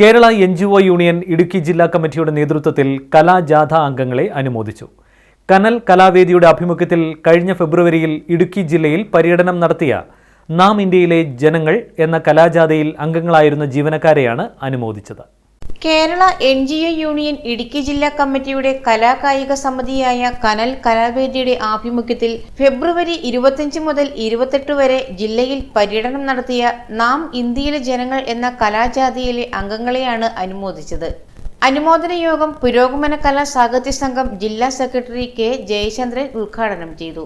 Kerala N G O union Idukki ജില്ലാ കമ്മിറ്റിയുടെ നേതൃത്വത്തിൽ കലാജാഥ അംഗങ്ങളെ അനുമോദിച്ചു. കനൽ കലാവേദിയുടെ ആഭിമുഖ്യത്തിൽ കഴിഞ്ഞ ഫെബ്രുവരിയിൽ ഇടുക്കി ജില്ലയിൽ പര്യടനം നടത്തിയ നാം ഇന്ത്യയിലെ ജനങ്ങൾ എന്ന കലാജാഥയിൽ അംഗങ്ങളായിരുന്ന ജീവനക്കാരെയാണ് അനുമോദിച്ചത്. Kerala N G O union Idukki ജില്ലാ കമ്മിറ്റിയുടെ കലാകായിക സമിതിയായ കനൽ കലാവേദിയുടെ ആഭിമുഖ്യത്തിൽ ഫെബ്രുവരി ഇരുപത്തിയഞ്ച് മുതൽ ഇരുപത്തെട്ട് വരെ ജില്ലയിൽ പര്യടനം നടത്തിയ നാം ഇന്ത്യയിലെ ജനങ്ങൾ എന്ന കലാജാതിയിലെ അംഗങ്ങളെയാണ് അനുമോദിച്ചത്. അനുമോദന യോഗം പുരോഗമന കലാ സാഹിത്യ സംഘം ജില്ലാ സെക്രട്ടറി കെ ജയചന്ദ്രൻ ഉദ്ഘാടനം ചെയ്തു.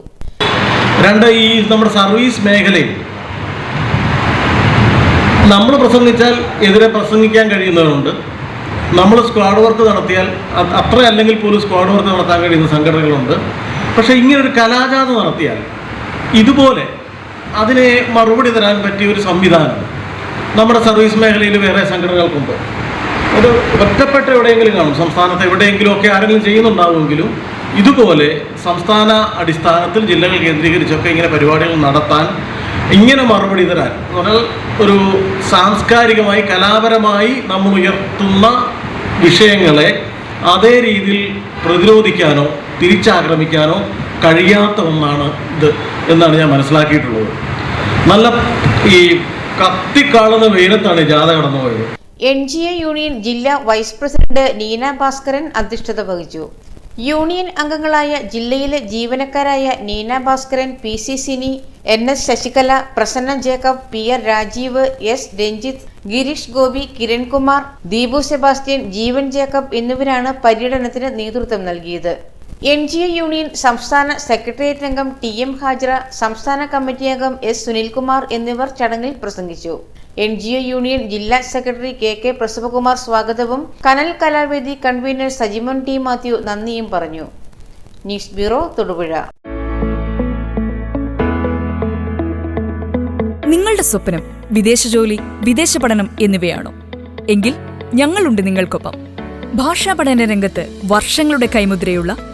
രണ്ട് ഈ നമ്മുടെ സർവീസ് മേഖലയിൽ നമ്മൾ പ്രസംഗിച്ചാൽ എതിരെ പ്രസംഗിക്കാൻ കഴിയുന്നവരുണ്ട്. നമ്മൾ സ്ക്വാഡ് വർക്ക് നടത്തിയാൽ അത്ര അല്ലെങ്കിൽ പോലും സ്ക്വാഡ് വർക്ക് നടത്താൻ കഴിയുന്ന സംഘടനകളുണ്ട്. പക്ഷേ ഇങ്ങനൊരു കലാജാത നടത്തിയാൽ ഇതുപോലെ അതിനെ മറുപടി തരാൻ പറ്റിയ ഒരു സംവിധാനം നമ്മുടെ സർവീസ് മേഖലയിൽ വേറെ സംഘടനകൾക്കുണ്ട്. അത് ഒറ്റപ്പെട്ട എവിടെയെങ്കിലും കാണും. സംസ്ഥാനത്ത് എവിടെയെങ്കിലും ഒക്കെ ആരെങ്കിലും ചെയ്യുന്നുണ്ടാവുമെങ്കിലും ഇതുപോലെ സംസ്ഥാന അടിസ്ഥാനത്തിൽ ജില്ലകൾ കേന്ദ്രീകരിച്ചൊക്കെ ഇങ്ങനെ പരിപാടികൾ നടത്താൻ ഇങ്ങനെ മറുപടി തരാൻ എന്ന് പറഞ്ഞാൽ ഒരു സാംസ്കാരികമായി കലാപരമായി നമ്മൾ ഉയർത്തുന്ന വിഷയങ്ങളെ അതേ രീതിയിൽ പ്രതിരോധിക്കാനോ തിരിച്ചാക്രമിക്കാനോ കഴിയാത്ത ഒന്നാണ് ഇത് എന്നാണ് ഞാൻ മനസ്സിലാക്കിയിട്ടുള്ളത്. നല്ല ഈ കത്തിക്കാളുന്ന വെയിലത്താണ് ജാഥ കടന്നുപോയത്. എൻ ജി എ യൂണിയൻ ജില്ലാ വൈസ് പ്രസിഡന്റ് നീന ഭാസ്കരൻ അധ്യക്ഷത വഹിച്ചു. യൂണിയൻ അംഗങ്ങളായ ജില്ലയിലെ ജീവനക്കാരായ Neena Bhaskaran P C Sini N S Sasikala Prasanna Jacob P R Rajeev S Ranjith Gireesh Gopi Kirankumar Deepu Sebastian Jeevan Jacob എന്നിവരാണ് പര്യടനത്തിന് നേതൃത്വം നൽകിയത്. എൻ ജി എ യൂണിയൻ സംസ്ഥാന സെക്രട്ടേറിയറ്റ് അംഗം ടി എം ഹാജറ സംസ്ഥാന കമ്മിറ്റി അംഗം എസ് സുനിൽകുമാർ എന്നിവർ ചടങ്ങിൽ പ്രസംഗിച്ചു. എൻ ജി ഒ യൂണിയൻ ജില്ലാ സെക്രട്ടറി കെ കെ പ്രസവകുമാർ സ്വാഗതവും Kanal Kalavedi convener Sajimon T Mathew നന്ദിയും പറഞ്ഞു. News bureau Thodupuzha. നിങ്ങളുടെ സ്വപ്നം വിദേശ ജോലി വിദേശ പഠനം എന്നിവയാണോ? എങ്കിൽ ഞങ്ങളുണ്ട് നിങ്ങൾക്കൊപ്പം. ഭാഷാ പഠന രംഗത്ത് വർഷങ്ങളുടെ കൈമുദ്രയുള്ള